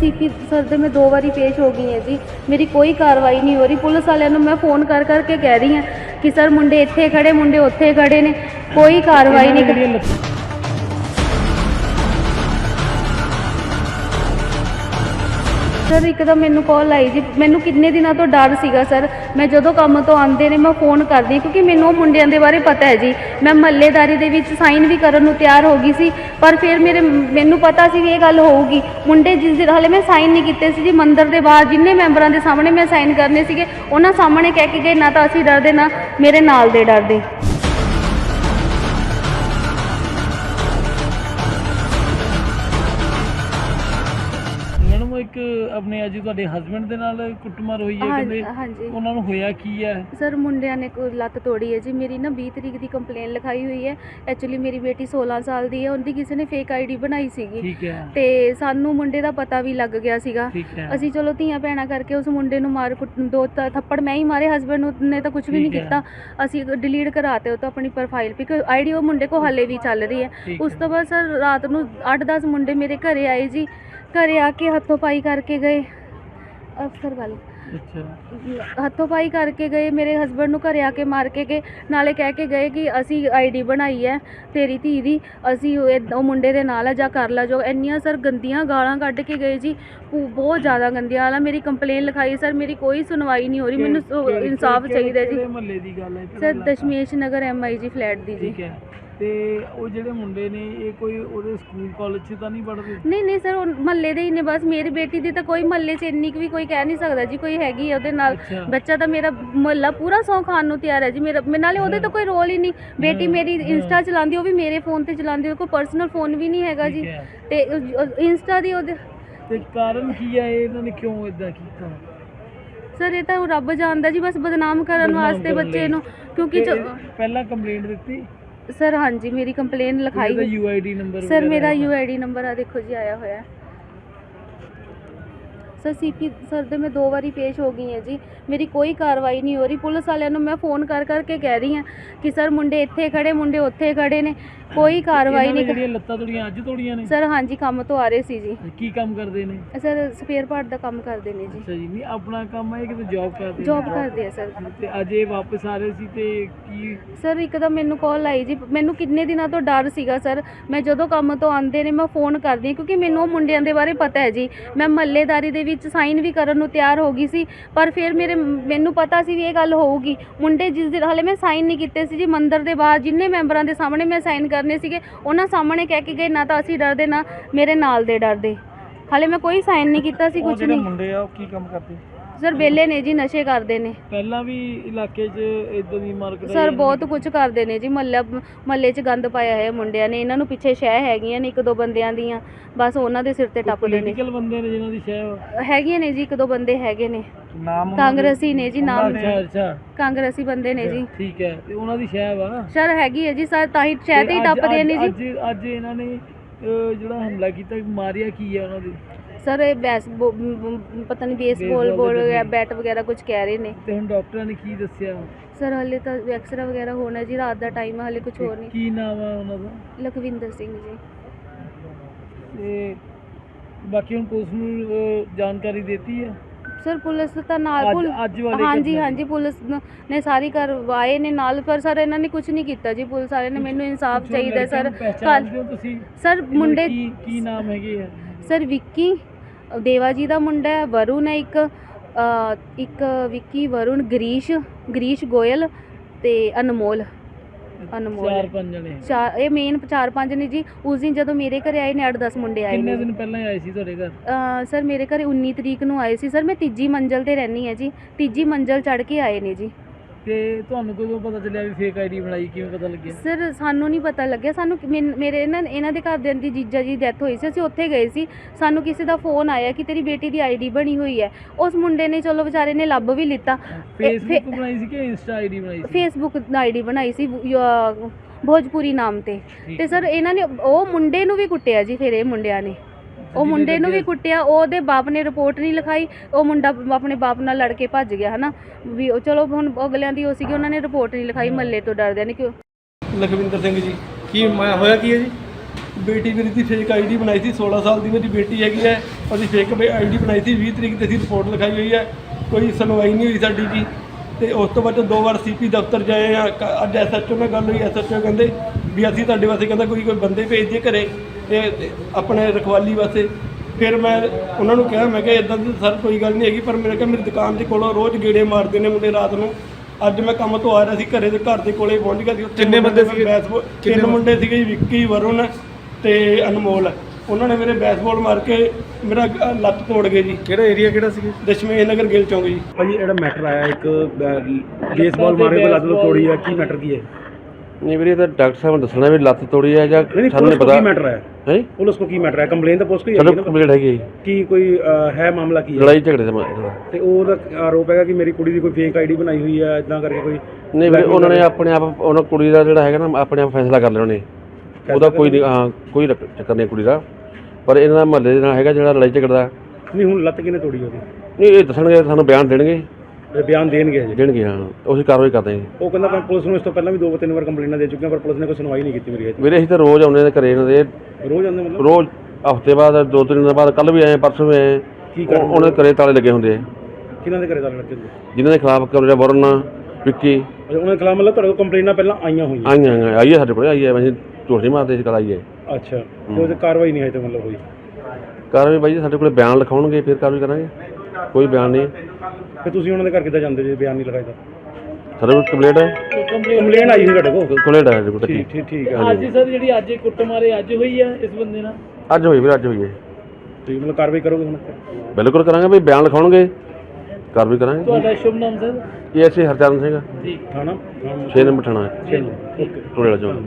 CP sir ਦੇ ਮੈਂ ਦੋ ਵਾਰੀ ਪੇਸ਼ ਹੋ ਗਈ ਹਾਂ ਜੀ। ਮੇਰੀ ਕੋਈ ਕਾਰਵਾਈ ਨਹੀਂ ਹੋ ਰਹੀ। ਪੁਲਿਸ ਵਾਲਿਆਂ ਨੂੰ ਮੈਂ ਫੋਨ ਕਰ ਕਰਕੇ ਕਹਿ ਰਹੀ ਹਾਂ ਕਿ ਸਰ ਮੁੰਡੇ ਇੱਥੇ ਖੜੇ ਮੁੰਡੇ ਉੱਥੇ ਖੜੇ ਨੇ। ਕੋਈ ਕਾਰਵਾਈ ਨਹੀਂ ਕਰ- ਸਰ ਇੱਕਦਮ ਮੈਨੂੰ ਕਾਲ ਆਈ ਜੀ। ਮੈਨੂੰ ਕਿੰਨੇ ਦਿਨਾਂ ਤੋਂ ਡਰ ਸੀਗਾ ਸਰ। ਮੈਂ ਜਦੋਂ ਕੰਮ ਤੋਂ ਆਉਂਦੇ ਨੇ, ਮੈਂ ਫੋਨ ਕਰਦੀ ਕਿਉਂਕਿ ਮੈਨੂੰ ਉਹ ਮੁੰਡਿਆਂ ਦੇ ਬਾਰੇ ਪਤਾ ਹੈ ਜੀ। ਮੈਂ ਮਹੱਲੇਦਾਰੀ ਦੇ ਵਿੱਚ ਸਾਈਨ ਵੀ ਕਰਨ ਨੂੰ ਤਿਆਰ ਹੋ ਗਈ ਸੀ, ਪਰ ਫਿਰ ਮੇਰੇ ਮੈਨੂੰ ਪਤਾ ਸੀ ਵੀ ਇਹ ਗੱਲ ਹੋਊਗੀ। ਮੁੰਡੇ ਜਿਸ ਦਿਨ, ਹਲੇ ਮੈਂ ਸਾਈਨ ਨਹੀਂ ਕੀਤੇ ਸੀ ਜੀ, ਮੰਦਰ ਦੇ ਬਾਹਰ ਜਿੰਨੇ ਮੈਂਬਰਾਂ ਦੇ ਸਾਹਮਣੇ ਮੈਂ ਸਾਈਨ ਕਰਨੇ ਸੀਗੇ, ਉਹਨਾਂ ਸਾਹਮਣੇ ਕਹਿ ਕੇ ਗਏ, ਨਾ ਤਾਂ ਅਸੀਂ ਡਰਦੇ, ਨਾ ਮੇਰੇ ਨਾਲ ਦੇ ਡਰਦੇ। ਇੱਕ ਆਪਣੇ ਅੱਜ ਤੁਹਾਡੇ ਹਸਬੰਡ ਦੇ ਨਾਲ ਕੁੱਟਮਾਰ ਹੋਈ ਹੈ ਹਾਂ- ਕਹਿੰਦੇ ਹਾਂਜੀ। ਉਹਨਾਂ ਨੂੰ ਹੋਇਆ ਕੀ ਹੈ? ਸਰ ਮੁੰਡਿਆਂ ਨੇ ਕੋਈ ਲੱਤ ਤੋੜੀ ਹੈ ਜੀ। ਮੇਰੀ ਨਾ 20 ਤਰੀਕ ਦੀ ਕੰਪਲੇਨ ਲਿਖਾਈ ਹੋਈ ਹੈ। ਐਕਚੁਅਲੀ ਮੇਰੀ ਬੇਟੀ 16 ਸਾਲ ਦੀ ਹੈ। ਉਹਦੀ ਕਿਸੇ ਨੇ ਫੇਕ ਆਈਡੀ ਬਣਾਈ ਸੀਗੀ। ਠੀਕ ਹੈ। ਤੇ ਸਾਨੂੰ ਮੁੰਡੇ ਦਾ ਪਤਾ ਵੀ ਲੱਗ ਗਿਆ ਸੀਗਾ। ਠੀਕ ਹੈ। ਅਸੀਂ ਚਲੋ ਧੀਆਂ ਭੈਣਾਂ ਕਰਕੇ ਉਸ ਮੁੰਡੇ ਨੂੰ ਮਾਰ ਕੁੱਟ ਦੋ ਤਾਂ ਥੱਪੜ ਮੈਂ ਹੀ ਮਾਰੇ ਹਸਬੰਡ ਨੂੰ ਤਾਂ ਕੁਝ ਵੀ ਨਹੀਂ ਠੀਕ ਹੈ। ਕੀਤਾ। ਅਸੀਂ ਡਿਲੀਟ ਕਰਾਤੇ ਉਹ ਤਾਂ ਆਪਣੀ ਪ੍ਰੋਫਾਈਲ ਪਿਕ ਆਈਡੀ ਉਹ ਮੁੰਡੇ ਕੋ ਹਾਲੇ ਵੀ ਚੱਲ ਰਹੀ ਹੈ। ਠੀਕ ਉਸ। ਤੋਂ ਬਾਅਦ ਸਰ ਰਾਤ ਨੂੰ 8-10 ਮੁੰਡੇ ਮੇਰੇ ਘਰੇ ਆਏ ਜੀ। ਘਰੇ ਆ ਕੇ ਹੱਥੋਂ ਪਾਈ ਕਰਕੇ ਗਏ। ਅਫਸਰ ਗੱਲ। ਅੱਛਾ। ਹੱਥੋਂ ਪਾਈ ਕਰਕੇ ਗਏ ਮੇਰੇ ਹਸਬੰਡ ਨੂੰ ਘਰੇ ਆ ਕੇ ਮਾਰ ਕੇ ਗਏ ਨਾਲੇ ਕਹਿ ਕੇ ਗਏ ਕਿ ਅਸੀਂ ਆਈਡੀ ਬਣਾਈ ਹੈ ਤੇਰੀ ਧੀ ਦੀ ਅਸੀਂ ਉਹ ਮੁੰਡੇ ਦੇ ਨਾਲ ਆ ਜਾ ਕਰ ਲਾ ਜੋ। ਇੰਨੀਆਂ ਸਰ ਗੰਦੀਆਂ ਗਾਲਾਂ ਕੱਢ ਕੇ ਗਏ ਜੀ ਉਹ ਬਹੁਤ ਜ਼ਿਆਦਾ ਗੰਦੀਆਂ ਗਾਲਾਂ ਮੇਰੀ ਕੰਪਲੇਨ ਲਿਖਾਈ ਸਰ ਮੇਰੀ ਕੋਈ ਸੁਣਵਾਈ ਨਹੀਂ ਹੋ ਰਹੀ। ਮੈਨੂੰ ਸੋ- ਇਨਸਾਫ ਚਾਹੀਦਾ ਜੀ। ਕਿਹੜੇ ਮਹੱਲੇ ਦੀ ਗੱਲ ਹੈ? ਕਿਹੜਾ sir? Dashmesh Nagar M I G flat ਦੀ ਜੀ। ਠੀਕ ਹੈ। ਤੇ ਉਹ ਜਿਹੜੇ ਮੁੰਡੇ ਨੇ ਇਹ ਕੋਈ ਉਹਦੇ ਸਕੂਲ ਕਾਲਜ 'ਚ ਤਾਂ ਨਹੀਂ ਪੜ੍ਹਦੇ? ਨਹੀਂ ਨਹੀਂ ਸਰ ਮਹੱਲੇ ਦੇ ਹੀ ਨੇ ਬਸ। ਮੇਰੀ ਬੇਟੀ ਦੀ ਤਾਂ ਕੋਈ ਮਹੱਲੇ 'ਚ ਇੰਨੀ ਕੁ ਵੀ ਕੋਈ ਕਹਿ ਨਹੀਂ ਸਕਦਾ ਜੀ ਕੋਈ ਹੈਗੀ ਹੈ ਉਹਦੇ ਨਾਲ। ਅੱਛਾ। ਬੱਚਾ ਤਾਂ ਮੇਰਾ ਮੁਹੱਲਾ ਪੂਰਾ ਸੌ ਖਾਣ ਨੂੰ ਤਿਆਰ ਹੈ ਜੀ। ਮੇਰਾ ਮੇ- ਨਾਲੇ ਉਹਦੇ ਤਾਂ ਕੋਈ ਰੋਲ ਹੀ ਨਹੀਂ। ਬੇਟੀ ਹਾਂ, ਮੇਰੀ ਹਾਂ। ਇੰਸਟਾ ਚਲਾਉਂਦੀ ਉਹ ਵੀ ਮੇਰੇ ਫੋਨ ਤੇ ਚਲਾਉਂਦੀ ਉਹ ਕੋਈ ਪਰਸਨਲ ਫੋਨ ਵੀ ਨਹੀਂ ਹੈਗਾ ਜੀ। ਠੀਕ ਹੈ। ਤੇ ਇੰਸਟਾ ਦੀ ਉਹਦੇ ਤੇ ਕਾਰਨ ਕੀ ਹੈ ਇਹਨਾਂ ਨੇ ਕਿਉਂ ਇਦਾਂ ਕੀਤਾ? ਸਰ ਇਹ ਤਾਂ ਉਹ ਰੱਬ ਜਾਣਦਾ ਜੀ ਬਸ ਬਦਨਾਮ ਕਰਨ ਬਦਨਾਮ ਵਾਸਤੇ ਕਰਨ ਬੱਚੇ। ਨੂੰ। ਕਿਉਂਕਿ ਤੇ ਚ- ਪਹਿਲਾਂ ਕੰਪਲੇਂਟ ਦਿੱਤੀ? ਸਰ ਹਾਂਜੀ ਮੇਰੀ ਕੰਪਲੇਨ ਲਿਖਾਈ ਯੂਆਈਡੀ ਨੰਬਰ ਸਰ ਮੇਰਾ ਯੂਆਈਡੀ ਨੰਬਰ ਆ ਦੇਖੋ ਜੀ ਆਇਆ ਹੋਇਆ। ਸਰ ਸੀਪੀ ਸਰ ਦੇ ਮੈਂ ਦੋ ਵਾਰੀ ਪੇਸ਼ ਹੋ ਗਈ ਹਾਂ ਜੀ। ਮੇਰੀ ਕੋਈ ਕਾਰਵਾਈ ਨਹੀਂ ਹੋ ਰਹੀ। ਪੁਲਿਸ ਵਾਲਿਆਂ ਨੂੰ ਮੈਂ ਫੋਨ ਕਰ ਕਰਕੇ ਕਹਿ ਰਹੀ ਹਾਂ ਕਿ ਸਰ ਮੁੰਡੇ ਇੱਥੇ ਖੜੇ ਮੁੰਡੇ ਉੱਥੇ ਖੜੇ ਨੇ। ਕੋਈ ਕਾਰਵਾਈ ਨਹੀਂ ਜਿਹੜੀਆਂ ਲੱਤਾਂ ਤੋੜੀਆਂ ਅੱਜ ਤੋੜੀਆਂ ਨੇ। ਸਰ ਹਾਂਜੀ ਕੰਮ ਤੋਂ ਆ ਰਹੇ ਸੀ ਜੀ। ਕੀ ਕੰਮ ਕਰਦੇ ਨੇ? ਸਰ ਸਪੇਅਰ ਪਾਰਟ ਦਾ ਕੰਮ ਕਰਦੇ ਨੇ ਜੀ। ਅੱਛਾ ਜੀ ਨਹੀਂ ਆਪਣਾ ਕੰਮ ਹੈ ਕਿ ਜੌਬ ਕਰਦੇ? ਜੌਬ ਕਰਦੇ ਆ ਸਰ। ਤੇ ਅੱਜ ਇਹ ਵਾਪਸ ਆ ਰਹੇ ਸੀ ਤੇ ਕੀ ਸਰ ਇੱਕਦਮ ਮੈਨੂੰ ਕਾਲ ਆਈ ਜੀ। ਮੈਨੂੰ ਕਿੰਨੇ ਦਿਨਾਂ ਤੋਂ ਡਰ ਸੀਗਾ ਸਰ। ਮੈਂ ਜਦੋਂ ਕੰਮ ਤੋਂ ਆਉਂਦੇ ਨੇ ਮੈਂ ਫੋਨ ਕਰਦੀ ਕਿਉਂਕਿ ਮੈਨੂੰ ਉਹ ਮੁੰਡਿਆਂ ਦੇ ਬਾਰੇ ਪਤਾ ਹੈ ਜੀ। ਮੈਂ ਮਹੱਲੇਦਾਰੀ ਦੇ ਵਿੱਚ ਸਾਈਨ ਵੀ ਕਰਨ ਨੂੰ ਤਿਆਰ ਹੋ ਗਈ ਸੀ ਪਰ ਫਿਰ ਮੇਰੇ ਮੈਨੂੰ ਪਤਾ ਸੀ ਵੀ ਇਹ ਗੱਲ ਹੋਊਗੀ। ਮੁੰਡੇ ਜਿਸ ਦਿਨ ਹਲੇ ਮੈਂ ਸਾਈਨ ਨਹੀਂ ਕੀਤੇ ਸੀ ਜੀ ਮੰਦਿਰ ਦੇ ਬਾਹਰ ਜਿੰਨੇ ਮੈਂਬਰਾਂ ਦੇ ਸਾਹਮਣੇ ਮੈਂ ਸਾਈਨ ਕਰਨੇ ਸੀਗੇ ਉਹਨਾਂ ਸਾਹਮਣੇ ਕਹਿ ਕੇ ਗਏ ਨਾ ਤਾਂ ਅਸੀਂ ਡਰਦੇ ਨਾ ਮੇਰੇ ਨਾਲ ਦੇ ਡਰਦੇ। ਹਲੇ ਮੈਂ ਕੋਈ ਸਾਈਨ ਨਹੀਂ ਕੀਤਾ ਸੀ ਕੁਝ ਨਹੀਂ। ਮੁੰਡੇ ਆ ਉਹ ਕੀ ਕੰਮ ਕਰਦੇ? ਸਰ ਵਿਹਲੇ ਨੇ ਜੀ ਨਸ਼ੇ ਕਰਦੇ ਨੇ। ਪਹਿਲਾਂ ਵੀ ਇਲਾਕੇ 'ਚ ਇਦਾਂ ਦੀ ਮਾਰਕੀਟ ਸਰ ਬਹੁਤ ਕੁਝ ਕਰਦੇ ਨੇ ਜੀ। ਮਹੱਲਾ ਮਹੱਲੇ 'ਚ ਗੰਦ ਪਾਇਆ ਹੋਇਆ ਮੁੰਡਿਆਂ ਨੇ। ਇਹਨਾਂ ਨੂੰ ਪਿੱਛੇ ਸ਼ਹਿ ਹੈਗੀਆਂ ਨੇ ਇੱਕ ਦੋ ਬੰਦਿਆਂ ਦੀਆਂ। ਬਸ ਉਹਨਾਂ ਦੇ ਸਿਰ ਤੇ ਟੱਪਦੇ ਨੇ। ਪੋਲੀਟੀਕਲ ਬੰਦੇ ਨੇ ਜਿਨ੍ਹਾਂ ਦੀ ਸ਼ਹਿ ਹੈਗੀਆਂ ਨੇ ਜੀ ਇੱਕ ਦੋ ਬੰਦੇ ਹੈਗੇ ਨੇ। ਨਾਮ ਕਾਂਗਰਸੀ ਨੇ ਜੀ ਨਾਮ। ਅੱਛਾ ਅੱਛਾ। ਕਾਂਗਰਸੀ ਬੰਦੇ ਨੇ ਜੀ। ਠੀਕ ਹੈ। ਤੇ ਉਹਨਾਂ ਦੀ ਸ਼ਹਿ ਵਾ। ਸਰ ਹੈਗੀ ਹੈ ਜੀ ਸਰ ਤਾਂ ਹੀ ਸ਼ਹਿ ਤੇ ਹੀ ਟੱਪਦੇ ਨੇ ਜੀ। ਅੱਜ ਅੱਜ ਇਹਨਾਂ ਨੇ ਜਿਹੜਾ ਹਮਲਾ ਕੀਤਾ ਮਾਰਿਆ ਕੀ ਹੈ ਉਹਨਾਂ ਦੀ? ਸਰ ਇਹ ਬੈਸ ਬੋ- ਮ- ਮ- ਪਤਾ ਨਹੀਂ ਬੇਸਬਾਲ Baseball ਬੋਲ ਦੇ ਵਿੱਚ। ਬੈਟ ਵਗੈਰਾ ਕੁਝ ਕਹਿ ਰਹੇ ਨੇ। ਤੇ ਹੁਣ ਡਾਕਟਰਾਂ ਨੇ ਕੀ ਦੱਸਿਆ? ਸਰ ਹਲੇ ਤਾਂ ਐਕਸਰਾ ਵਗੈਰਾ ਹੋਣਾ ਜੀ ਰਾਤ ਦਾ ਟਾਈਮ ਹਲੇ ਕੁਝ ਹੋਰ ਨਹੀਂ। ਕੀ ਨਾਮ ਆ ਉਹਨਾਂ ਦਾ? ਲਖਵਿੰਦਰ ਸਿੰਘ ਜੀ। ਤੇ ਬਾਕੀ ਹੁਣ ਪੁਲਿਸ ਨੂੰ ਅਹ, ਜਾਣਕਾਰੀ ਦਿੱਤੀ ਹੈ ਸਰ ਪੁਲਿਸ ਤਾਂ ਨਾਲ ਪੁਲ ਅੱਜ ਵਾਲੇ ਹਾਂਜੀ ਘਟਨਾ ਦੀ। ਹਾਂਜੀ ਪੁਲਿਸ ਨ- ਨੇ ਸਾਰੀ ਕਰਵਾਏ ਨੇ ਨਾਲ ਪਰ ਸਰ ਇਹਨਾਂ ਨੇ ਕੁਝ ਨਹੀਂ ਕੀਤਾ ਜੀ। ਪੁਲਿਸ ਵਾਲਿਆਂ ਨੇ ਮੈਨੂੰ ਇਨਸਾਫ ਚਾਹੀਦਾ ਸਰ। ਨੂੰ ਪਹਿਚਾਣਦੇ ਹੋ ਤੁਸੀਂ। ਸਰ ਮੁੰਡੇ ਕੀ ਕੀ ਨਾਮ ਹੈਗੇ ਆ? ਸਰ ਵਿੱਕੀ। ਦੇਵਾ ਜੀ ਦਾ ਮੁੰਡਾ ਹੈ ਵਰੁਣ ਹੈ ਇੱਕ ਇੱਕ ਵਿੱਕੀ ਵਰੁਣ ਗਰੀਸ਼ ਗਰੀਸ਼ ਗੋਇਲ ਤੇ ਅਨਮੋਲ ਅਨਮੋਲ। ਚਾਰ ਪੰਜ ਜਣੇ ਚਾਰ ਇਹ ਮੇਨ ਚਾਰ ਪੰਜ ਨੇ ਜੀ। ਉਸ ਦਿਨ ਜਦੋਂ ਮੇਰੇ ਘਰੇ ਆਏ ਨੇ 8-10 ਮੁੰਡੇ ਆਏ ਕਿੰਨੇ ਦਿਨ ਪਹਿਲਾਂ ਆਏ ਸੀ ਤੁਹਾਡੇ ਘਰ? ਅ, ਸਰ ਮੇਰੇ ਘਰੇ 19 ਤਰੀਕ ਨੂੰ ਆਏ ਸੀ। ਸਰ ਮੈਂ ਤੀਜੀ ਮੰਜ਼ਲ ਤੇ ਰਹਿੰਦੀ ਹਾਂ ਜੀ। ਤੀਜੀ ਮੰਜ਼ਲ ਚੜ੍ਹ ਕੇ ਆਏ ਨੇ ਜੀ। ਤੇ ਤੁਹਾਨੂੰ ਕਦੋਂ ਪਤਾ ਚੱਲਿਆ ਵੀ ਫੇਕ ਆਈਡੀ ਬਣਾਈ ਕਿਵੇਂ ਪਤਾ ਲੱਗਿਆ? ਸਰ ਸਾਨੂੰ ਨਹੀਂ ਪਤਾ ਲੱਗਿਆ। ਸਾਨੂੰ ਕਿ- ਮੈਨ- ਮੇਰੇ ਇਹਨਾਂ ਇਹਨਾਂ ਦੇ ਘਰਦਿਆਂ ਦੀ ਜੀਜਾ ਜੀ ਡੈਥ ਹੋਈ ਸੀ। ਅਸੀਂ ਉੱਥੇ ਗਏ ਸੀ। ਸਾਨੂੰ ਕਿਸੇ ਦਾ ਫੋਨ ਆਇਆ ਕਿ ਤੇਰੀ ਬੇਟੀ ਦੀ ਆਈਡੀ ਬਣੀ ਹੋਈ ਹੈ। ਉਸ ਮੁੰਡੇ ਨੇ ਚਲੋ ਵਿਚਾਰੇ ਨੇ ਲੱਭ ਵੀ ਲਿੱਤਾ। ਫੇਸਬੁੱਕ ਬਣਾਈ ਸੀ ਕਿ ਇੰਸਟਾ ਆਈਡੀ ਬਣਾਈ ਸੀ? ਫੇਸਬੁੱਕ ਆਈਡੀ ਬਣਾਈ ਸੀ ਭੋਜਪੁਰੀ ਨਾਮ ਤੇ। ਠੀਕ ਤੇ ਸਰ ਇਹਨਾਂ ਨੇ ਉਹ ਮੁੰਡੇ ਨੂੰ ਵੀ ਕੁੱਟਿਆ ਜੀ ਫਿਰ ਇਹ ਮੁੰਡਿਆਂ ਨੇ। ਉਹ ਮੁੰਡੇ ਨੂੰ ਵੀ ਕੁੱਟਿਆ ਉਹਦੇ ਬਾਪ ਨੇ ਰਿਪੋਰਟ ਨਹੀਂ ਲਿਖਾਈ ਉਹ ਮੁੰਡਾ ਆਪਣੇ ਬਾਪ ਨਾਲ ਲੜ ਕੇ ਭੱਜ ਗਿਆ ਹਨਾ? ਵੀ ਉਹ ਚਲੋ ਹੁਣ ਅਗਲਿਆਂ ਦੀ ਉਹ ਸੀਗੀ ਉਹਨਾਂ ਨੇ ਰਿਪੋਰਟ ਨਹੀਂ ਲਿਖਾਈ ਮੱਲੇ ਤੋਂ ਡਰਦੇ ਨੇ ਕਿ ਲਖਵਿੰਦਰ ਸਿੰਘ ਜੀ ਕੀ ਮੈਂ ਹੋਇਆ ਕੀ ਹੈ ਜੀ? ਬੇਟੀ ਮੇਰੀ ਦੀ ਫੇਕ ਆਈਡੀ ਬਣਾਈ ਸੀ 16 ਸਾਲ ਦੀ ਮੇਰੀ ਬੇਟੀ ਹੈਗੀ ਹੈ ਉਹਦੀ ਫੇਕ ਆਈਡੀ ਬਣਾਈ ਸੀ 20 ਤਰੀਕ ਤੇ ਅਸੀਂ ਰਿਪੋਰਟ ਲਿਖਾਈ ਹੋਈ ਹੈ ਕੋਈ ਸੁਣਵਾਈ ਨਹੀਂ ਹੋਈ ਸਾਡੀ ਜੀ। ਤੇ ਉਸ ਤੋਂ ਬਾਅਦ ਦੋ ਵਾਰ ਸੀਪੀ ਦਫ਼ਤਰ ਜਾਏ ਆ ਅੱਜ ਐਸਐਚਓ ਨਾਲ ਗੱਲ ਹੋਈ ਐਸਐਚਓ ਕਹਿੰਦੇ ਵੀ ਅਸੀਂ ਤੁਹਾਡੇ ਵਾਸਤੇ ਕਹਿੰਦਾ ਕੋਈ ਕੋਈ ਬੰਦੇ ਭੇਜ ਦਿਏ ਘਰੇ ਤੇ ਆਪਣੇ ਰਖਵਾਲੀ ਵਾਸਤੇ। ਫਿਰ ਮੈਂ ਉਹਨਾਂ ਨੂੰ ਕਿਹਾ ਮੈਂ ਕਿਹਾ ਇਦਾਂ ਦੀ ਸਰ ਕੋਈ ਗੱਲ ਨਹੀਂ ਹੈਗੀ ਪਰ ਮੇਰੇ ਕਿਹਾ ਮੇਰੀ ਦੁਕਾਨ ਦੇ ਕੋਲੋਂ ਰੋਜ਼ ਗੇੜੇ ਮਾਰਦੇ ਨੇ ਮੁੰਡੇ ਰਾਤ ਨੂੰ। ਅੱਜ ਮੈਂ ਕੰਮ ਤੋਂ ਆ ਰਿਹਾ ਸੀ ਘਰੇ ਦੇ ਘਰ ਦੇ ਕੋਲੇ ਪਹੁੰਚ ਗਿਆ ਸੀ ਉੱਥੇ ਕਿੰਨੇ ਬੰਦੇ ਸੀਗੇ? ਤਿੰਨ? ਮੁੰਡੇ ਸੀਗੇ ਜੀ, ਵਿੱਕੀ ਵਰੁਣ ਤੇ ਅਨਮੋਲ। ਉਹਨਾਂ ਨੇ ਮੇਰੇ ਬੈਸਬਾਲ ਮਾਰ ਕੇ ਮੇਰਾ ਲੱਤ ਤੋੜ ਗਏ ਜੀ। ਕਿਹੜਾ ਏਰੀਆ ਕਿਹੜਾ ਸੀ ਦਸ਼ਮੇਸ਼ ਨਗਰ ਗਿੱਲ ਚੌਂਕ ਜੀ। ਭਾਜੀ ਜਿਹੜਾ ਮੈਟਰ ਆਇਆ ਇੱਕ ਬੇਸਬਾਲ ਮਾਰੇ ਲੁੱਤ ਤੋੜੀ ਆ ਕੀ ਮੈਟਰ ਕੀ ਹੈ? ਨਹੀਂ ਵੀਰੇ ਇਹ ਤਾਂ ਡਾਕਟਰ ਸਾਹਿਬ ਨੇ ਦੱਸਣਾ ਵੀ ਲੱਤ ਤੋੜੀ ਹੈ ਜਾਂ ਨਹੀਂ ਨਹੀਂ ਸਾਨੂੰ ਪੁਲਿਸ ਨਹੀਂ ਕੋ ਕੀ ਪਤਾ ਮੈਟਰ ਹੈ? ਹੈ? ਪੁਲਿਸ ਕੋ ਕੀ ਮੈਟਰ ਹੈ? ਕੰਪਲੇਨ ਤਾਂ ਪੁਲਿਸ ਕੋ ਹੀ ਚਲੋ ਹੈ ਕੰਪਲੀਟ ਹੈਗੀ ਹੈ ਜੀ। ਕੀ ਕੋਈ ਅਹ, ਹੈ ਮਾਮਲਾ ਕੀ ਹੈ? ਲੜਾਈ ਝਗੜੇ ਦਾ ਮਾਮਲਾ। ਤੇ ਉਹਦਾ ਆਰੋਪ ਹੈਗਾ ਕਿ ਮੇਰੀ ਕੁੜੀ ਦੀ ਕੋਈ ਫੇਕ ਆਈਡੀ ਬਣਾਈ ਹੋਈ ਹੈ ਇਦਾਂ ਕਰਕੇ ਕੋਈ ਨਹੀਂ ਵੀਰੇ ਉਹਨਾਂ ਨੇ ਆਪਣੇ ਆਪ ਉਹਨਾਂ ਕੁੜੀ ਦਾ ਜਿਹੜਾ ਹੈਗਾ ਨਾ ਆਪਣੇ ਆਪ ਫੈਸਲਾ ਕਰ ਲਿਆ ਉਹਨੇ। ਉਹਦਾ ਕੋਈ ਨਹੀਂ ਹਾਂ ਕੋਈ ਰੱਖ- ਚੱਕਰ ਨਹੀਂ ਕੁੜੀ ਦਾ। ਪਰ ਇਹਨਾਂ ਦਾ ਮਹੱਲੇ ਦੇ ਨਾਲ ਹੈਗਾ ਜਿਹੜਾ ਲੜਾਈ ਝਗੜਾ। ਨਹੀਂ ਹੁਣ ਲੱਤ ਕਿਨੇ ਤੋੜੀ ਉਹਦੀ? ਨਹੀਂ ਇਹ ਦੱਸਣਗੇ ਸਾਨੂੰ ਬਿਆਨ ਦੇਣਗੇ। ਬਿਆਨ ਦੇਣਗੇ ਜੀ ਦੇਣਗੇ ਹਾਂ। ਅਸੀਂ ਕਾਰਵਾਈ ਕਰਦੇ ਹਾਂ। ਉਹ ਕਹਿੰਦਾ ਮੈਂ ਪੁਲਿਸ ਨੂੰ ਇਸ ਤੋਂ ਪਹਿਲਾਂ ਵੀ ਦੋ ਤਿੰਨ ਵਾਰ ਕੰਪਲੇਨਾਂ ਦੇ ਚੁੱਕਿਆ ਪਰ ਪੁਲਿਸ ਨੇ ਕੋਈ ਸੁਣਵਾਈ ਨਹੀਂ ਕੀਤੀ ਮੇਰੀ ਅਜੇ ਵੀਰੇ ਅਸੀਂ ਤਾਂ ਰੋਜ਼ ਆਉਂਦੇ ਨੇ ਘਰੇ ਇਹਨਾਂ ਦੇ। ਤੱਕ। ਰੋਜ਼ ਆਉਂਦੇ ਮਤਲਬ? ਰੋਜ਼ ਹਫ਼ਤੇ ਬਾਅਦ ਦੋ ਤਿੰਨ ਦਿਨ ਬਾਅਦ ਕੱਲ ਵੀ ਆਏ ਪਰਸੋਂ ਵੀ ਆਏ ਕੀ ਉਹ- ਉਹਨਾਂ ਦੇ ਘਰੇ ਤਾਲੇ ਲੱਗੇ ਹੁੰਦੇ ਆ। ਕਿਹਨਾਂ ਦੇ ਘਰੇ ਦਾ ਲੱਗੇ ਹੁੰਦੇ? ਜਿਨ੍ਹਾਂ ਦੇ ਖਿਲਾਫ ਕਬਜ਼ਾ ਵਰਨ ਵਿੱਕੀ। ਅੱਛਾ ਉਹਨਾਂ ਦੇ ਖਿਲਾਫ ਮਤਲਬ ਤੁਹਾਡੇ ਕੋਲ ਕੰਪਲੇਨਾਂ ਪਹਿਲਾਂ ਆਈਆਂ ਹੋਈਆਂ? ਆਈਆਂ ਆਈਆਂ। ਆਈਏ ਸਾਡੇ ਕੋਲ ਆਈਏ ਅਸੀਂ ਝੂਠ ਨਹੀਂ ਮਾਰਦੇ ਇਸ ਗੱਲ ਅੱਛਾ ਤੇ ਉਹਦੇ ਕਾਰਵਾਈ ਨਹੀਂ ਹੈ ਤੇ ਮਤਲਬ ਹੋਈ? ਕਾਰਵਾਈ ਬਾਈ ਜੀ ਸਾਡੇ ਕੋਲ ਬਿਆਨ ਲਿਖਾਉਣਗੇ ਫਿਰ ਕਾਰਵਾਈ ਕਰਾਂਗੇ। ਕੋਈ ਬਿਆਨ ਨਹੀਂ। ਫਿਰ ਤੁਸੀਂ ਉਹਨਾਂ ਦੇ ਘਰ ਕਿੱਦਾਂ ਜਾਂਦੇ ਜੇ ਬਿਆਨ ਨਹੀਂ ਸਾਡੇ ਕੋਲ ਕੰਪਲੀਟ ਹੈ? ਕੰਪਲੇਨ ਆਈ ਹੋਈ ਤੁਹਾਡੇ ਕੋਲ? ਕੰਪਲੀਟ ਹੈ ਕੋਲ ਠੀਕ ਠੀਕ ਠੀਕ ਹੈ ਅੱਜ ਸਰ ਜਿਹੜੀ ਅੱਜ ਇਹ ਕੁੱਟ ਮਾਰੇ ਅੱਜ ਹੋਈ ਆ ਇਸ ਬੰਦੇ ਨਾਲ? ਅੱਜ ਹੋਈ ਵੀਰ ਅੱਜ ਹੋਈ ਹੈ। ਠੀਕ ਮਤਲਬ ਕਾਰਵਾਈ ਕਰੋਗੇ ਹੁਣ? ਬਿਲਕੁਲ ਕਰਾਂਗੇ ਵੀ ਬਿਆਨ ਲਿਖਾਉਣਗੇ। ਕਾਰਵਾਈ ਕਰਾਂਗੇ। ਤੁਹਾਡਾ ਸ਼ੁਭ ਨਾਮ ਸਰ? ਇਹ ਅਸੀਂ ਹਰਚਰਨ ਸਿੰਘ ਠੀਕ ਥਾਣਾ? 6 ਨੰਬਰ ਥਾਣਾ ਓਕੇ। ਟੋਲੇ ਵਾਲਾ ਚੌਂਕ।